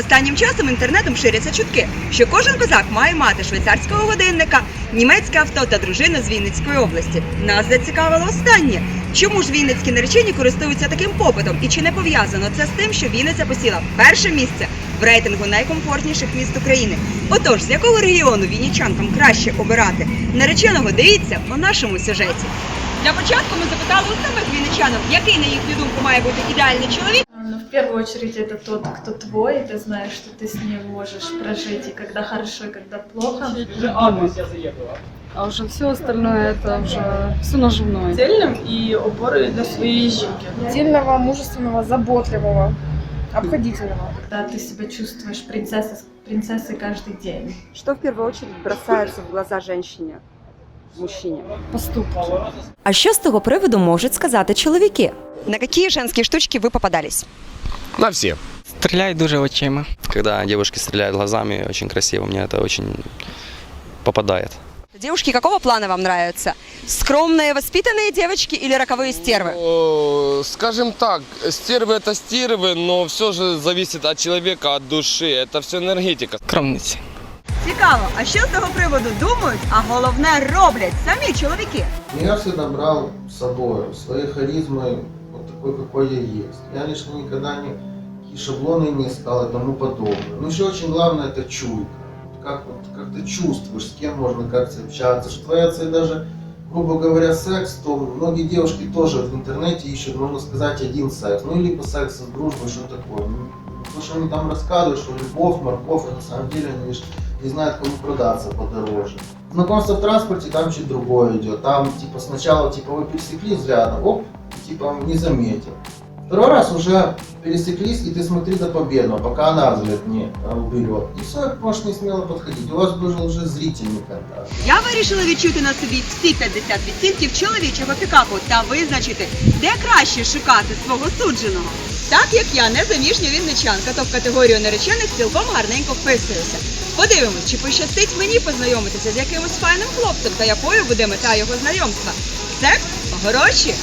Останнім часом інтернетом ширяться чутки, що кожен козак має мати швейцарського годинника, німецьке авто та дружину з Вінницької області. Нас зацікавило останнє. Чому ж вінницькі наречені користуються таким попитом? І чи не пов'язано це з тим, що Вінниця посіла перше місце в рейтингу найкомфортніших міст України? Отож, з якого регіону вінничанкам краще обирати нареченого? Дивіться у нашому сюжеті. Для початку ми запитали у самих вінничанок, який на їхню думку має бути ідеальний чоловік. Ну, в первую очередь, это тот, кто твой, и ты знаешь, что ты с ним можешь прожить и когда хорошо, и когда плохо. А уже все остальное это уже все наживное. цельным и опорой для своей жінки. Сильного, мужественного, заботливого, обходительного. Когда ты себя чувствуешь принцессой, принцессой каждый день. Что в первую очередь бросается в глаза женщине, мужчине? Поступки. А що з того приводу можуть сказати чоловіки? На які женські штучки ви попадались? На все. Стреляй дуже очима. Когда девушки стреляют глазами, очень красиво, мне это очень попадает. Девушки какого плана вам нравятся? Скромные, воспитанные девочки или роковые стервы? О, Скажем так, стервы это стервы, но все же зависит от человека, от души. Это все энергетика. Скромниці. Цікаво, а що з того приводу думають, а головне роблять самі чоловіки? Я всегда брал с собой своей харизмой, вот такой, какой я есть. Я лично никогда не такие шаблоны не искал и тому подобное. Но еще очень главное это чуйка. Как, вот, как ты чувствуешь, с кем можно как-то общаться. Что твоя цель даже, грубо говоря, секс, то многие девушки тоже в интернете ищут, можно сказать, один секс. Ну, либо секс с дружбой, что такое. Ну, То, что они там рассказывают, что любовь, морковь, а на самом деле они лишь не знают, кому продаться подороже. Знакомство в транспорте там чуть другое идет. Там типа сначала типа вы пересеклись взглядом, оп, типа не заметил. Второй раз уже пересеклись, и ты смотри до победного, пока она взгляд не а, уберет. И все, можешь не смело подходить. У вас был уже зрительный контакт. Я вирішила відчути на собі всі 50 відтінків чоловічого пікапу та визначити, де краще шукати свого судженого. Так як я незаміжня вінничанка, то в категорію наречених цілком гарненько вписуюся. Подивимось, чи пощастить мені познайомитися з якимось файним хлопцем та якою буде мета його знайомства. Секс, гроші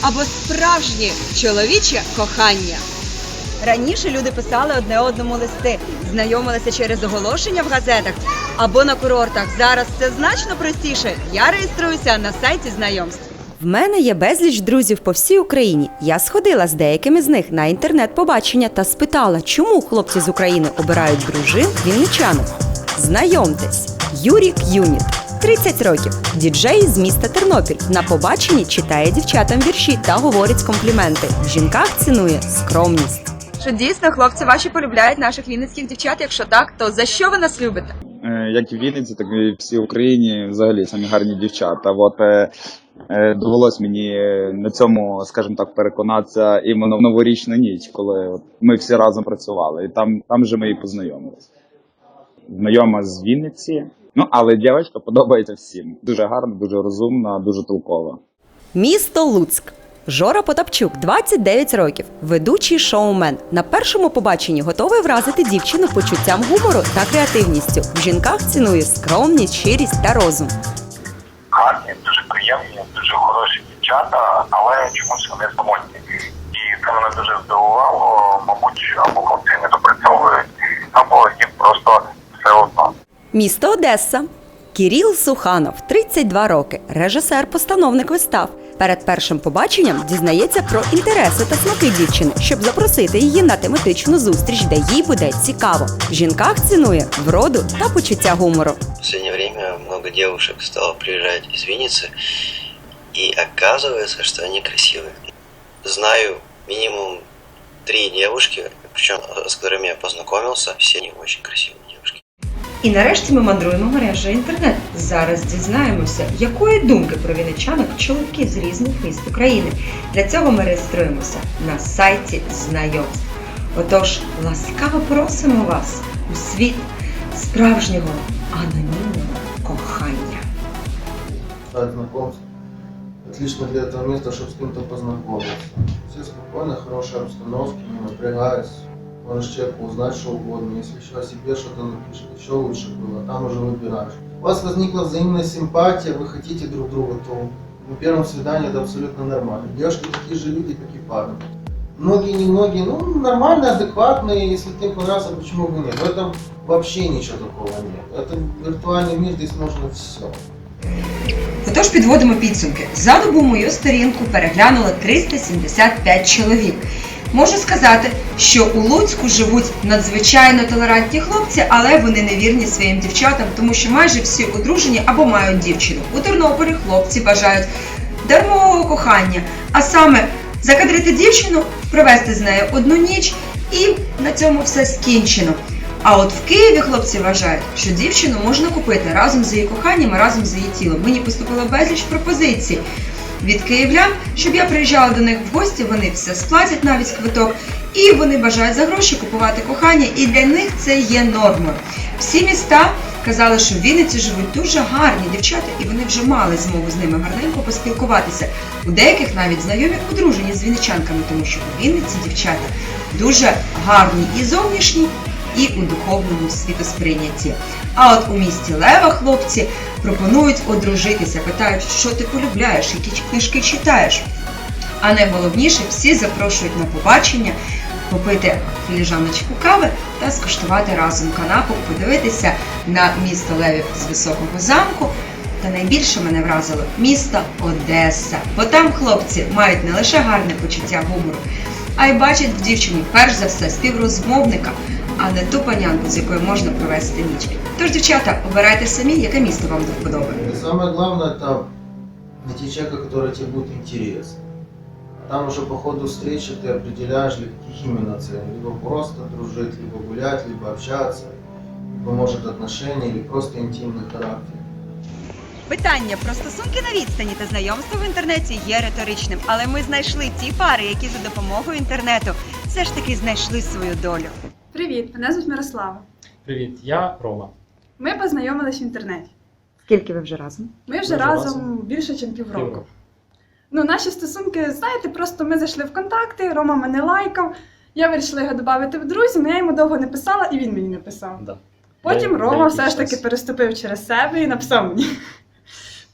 або справжнє чоловіче кохання. Раніше люди писали одне одному листи, знайомилися через оголошення в газетах або на курортах. Зараз це значно простіше. Я реєструюся на сайті знайомств. В мене є безліч друзів по всій Україні. Я сходила з деякими з них на інтернет-побачення та спитала, чому хлопці з України обирають дружин вінничанок. Знайомтесь, Юрік Юніт, 30 років, діджей з міста Тернопіль. На побаченні читає дівчатам вірші та говорить компліменти. В жінках цінує скромність. Що дійсно хлопці ваші полюбляють наших вінницьких дівчат? Якщо так, то за що ви нас любите? Е, як і в Вінниці, так і в всій Україні взагалі самі гарні дівчата. От е, довелось мені на цьому, скажімо так, переконатися іменно в новорічну ніч, коли ми всі разом працювали. І там, там же ми і познайомилися. Знайома з Вінниці. Ну, але дівчинка подобається всім. Дуже гарна, дуже розумна, дуже толкова. Місто Луцьк. Жора Потапчук, 29 років, ведучий шоумен. На першому побаченні готовий вразити дівчину почуттям гумору та креативністю. В жінках цінує скромність, щирість та розум. гарні, дуже приємні, дуже хороші дівчата, але чомусь вони самотні. І це мене дуже здивувало, мабуть, або хлопці не допрацьовують, або їм просто все одно. Місто Одеса. Кіріл Суханов, 32 роки, режисер-постановник вистав. Перед першим побаченням дізнається про інтереси та смаки дівчини, щоб запросити її на тематичну зустріч, де їй буде цікаво. В жінках цінує вроду та почуття гумору. В последнее время много девушек стало приезжать из Винницы, и оказывается, что они красивые. Знаю минимум три девушки, причем с которыми я познакомился, все они очень красивые девушки. І нарешті ми мандруємо мережею інтернет. Зараз дізнаємося, якої думки про вінничанок чоловіки з різних міст України. Для цього ми реєструємося на сайті знайомств. Отож, ласкаво просимо вас у світ справжнього анонімного кохання. Сайт знакомств Отлично для этого места, чтобы с кем-то познакомиться. Все спокойно, хорошая обстановка, не напрягаясь. Можешь человеку узнать что угодно. Если еще о себе что-то напишет, еще лучше было. Там уже выбираешь. У вас возникла взаимная симпатия, вы хотите друг друга, то на первом свидании это абсолютно нормально. Девушки такие же люди, как и парни. Многие, немногие, ну, нормально, адекватные, если ты им понравился, почему бы нет. В этом вообще ничего такого нет. Это виртуальный мир, здесь можно все. Отож підводимо підсумки. За добу мою сторінку переглянуло 375 чоловік. Можу сказати, що у Луцьку живуть надзвичайно толерантні хлопці, але вони не вірні своїм дівчатам, тому що майже всі одружені або мають дівчину. У Тернополі хлопці бажають дармового кохання, а саме закадрити дівчину, провести з нею одну ніч і на цьому все скінчено. А от в Києві хлопці вважають, що дівчину можна купити разом з її коханням разом з її тілом. Мені поступило безліч пропозицій від київлян, щоб я приїжджала до них в гості, вони все сплатять навіть квиток, і вони бажають за гроші купувати кохання, і для них це є нормою. Всі міста казали, що в Вінниці живуть дуже гарні дівчата, і вони вже мали змогу з ними гарненько поспілкуватися. У деяких навіть знайомі одружені з вінничанками, тому що у Вінниці дівчата дуже гарні і зовнішні, і у духовному світосприйнятті. А от у місті Лева хлопці пропонують одружитися, питають, що ти полюбляєш, які книжки читаєш. А найголовніше, всі запрошують на побачення, попити філіжаночку кави та скуштувати разом канапу, подивитися на місто Левів з високого замку. Та найбільше мене вразило місто Одеса, бо там хлопці мають не лише гарне почуття гумору, а й бачать в дівчині перш за все співрозмовника, а не ту панянку, з якою можна провести ніч. Тож, дівчата, обирайте самі, яке місто вам до вподоби. И самое главное, это найти человека, который тебе будет интересен. Там уже по ходу встречи ты определяешь, для каких именно целей. Либо просто дружить, либо гулять, либо общаться, либо может отношения, или просто интимный характер. Питання про стосунки на відстані та знайомство в інтернеті є риторичним, але ми знайшли ті пари, які за допомогою інтернету все ж таки знайшли свою долю. Привіт, мене звуть Мирослава. Привіт, я Рома. Ми познайомились в інтернеті. Скільки ви вже разом? Ми вже Ми вже разом разом більше, ніж півроку. Ну, наші стосунки, знаєте, просто ми зайшли в контакти, Рома мене лайкав. Я вирішила його додати в друзі, але я йому довго не писала, і він мені не писав. Да. Потім Де- Рома все ж таки час. переступив через себе і написав мені.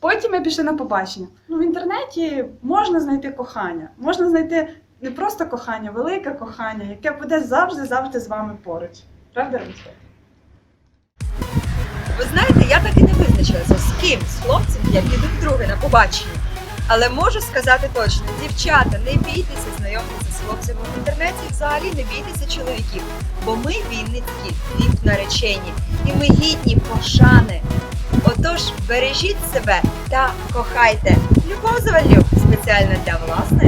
Потім ми пішли на побачення. Ну, в інтернеті можна знайти кохання. Можна знайти не просто кохання, велике кохання, яке буде завжди-завжди з вами поруч. Правда, Руслан? Ви знаєте, я так і не визначилася, з ким з хлопцем я піду вдруге на побачення. Але можу сказати точно, дівчата, не бійтеся знайомитися з хлопцями в інтернеті, взагалі не бійтеся чоловіків, бо ми вінницькі, віп наречені, і ми гідні пошани. Отож, бережіть себе та кохайте. Любов завалю спеціально для власних.